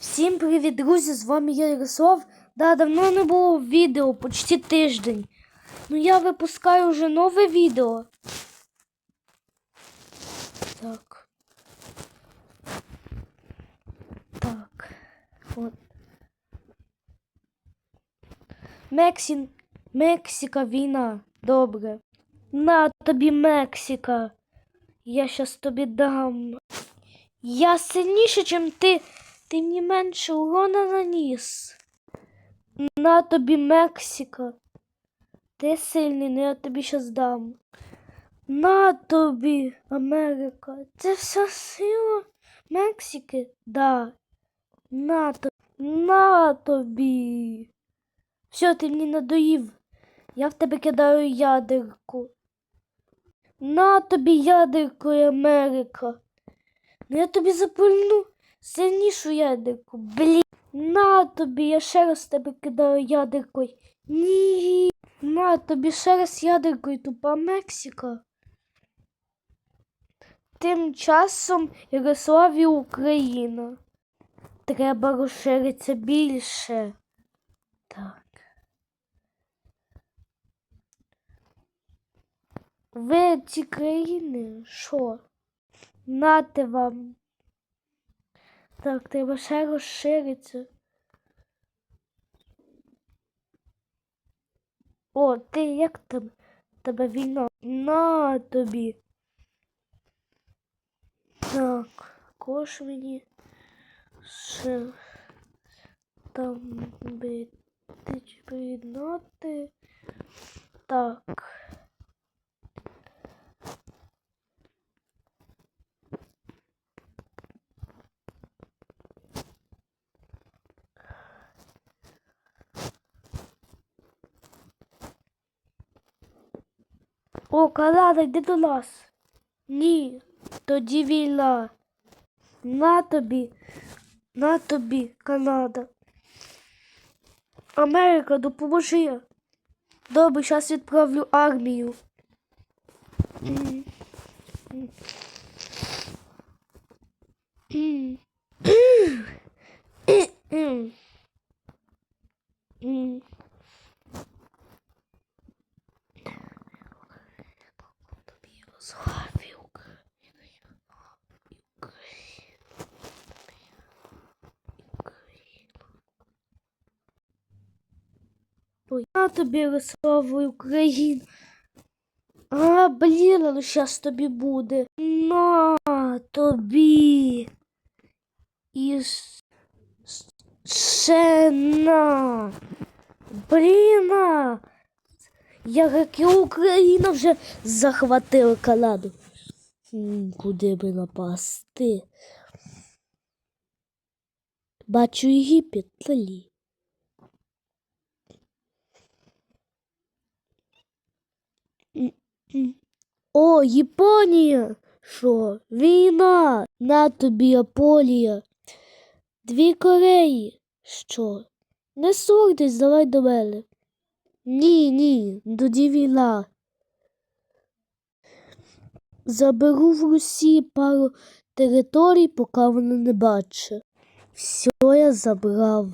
Всім привіт, друзі! З вами я Ярослав. Да, давно не було відео, почти тиждень. Ну я випускаю вже нове відео. Так. Так. От. Мексін. Мексика війна. Добре. На тобі Мексика. Я щас тобі дам. Я сильніше, ніж ти. Ти мені менше урона наніс. На тобі Мексика. Ти сильний, ну я тобі щас дам. На тобі, Америка. Це вся сила Мексики? Да. На тобі. На тобі. Все, ти мені надоїв. Я в тебе кидаю ядерку. На тобі ядерку, Америка. Ну я тобі запульну сильнішу ядерку. Блін. На тобі, я ще раз тебе кидаю ядеркою. Ні. На тобі ще раз ядеркою, тупа Мексика. Тим часом Ярославі Україна. Треба розширитися більше. Так. Ви ці країни, що? Нате вам. Так, треба ще розширитися. О, ти як там? Тебе війна? На тобі. Так, кош мені ще там бити чи приєднати. Так. О, Канада, йди до нас. Ні, тоді війна. На тобі, на тобі, Канада. Америка, допоможи. Добре, зараз відправлю армію. М. М. М. М. М. Тобі Ярославі Україна. Україна. Україна. Ой, на тобі Ярославу Україна. А, блін, ну щас тобі буде. На тобі. І ще на. Блін. Як і Україна вже захватила Канаду. Куди би напасти? Бачу Єгипет, далі. О, Японія! Що? Війна! На тобі Японія! Дві Кореї! Що? Не ссорьтесь, давай до мене. Ні, ні, тоді війна. Заберу в Росії пару територій, поки вона не бачить. Все я забрав.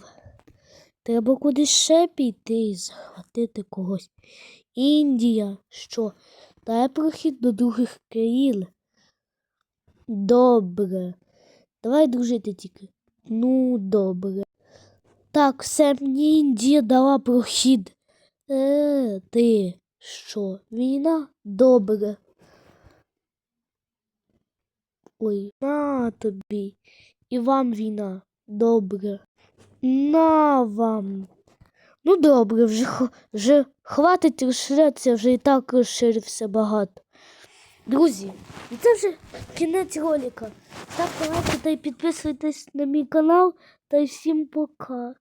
Треба кудись ще піти і захватити когось. Індія, що? Дай прохід до других країн. Добре. Давай дружити тільки. Ну, добре. Так, все мені Індія дала прохід. Е, ти що? Війна? Добре. Ой, на тобі. І вам війна. Добре. На вам. Ну добре, вже, вже хватить розширятися, вже і так розширився багато. Друзі, і це вже кінець ролика. Ставте лайки та й підписуйтесь на мій канал. Та й всім пока.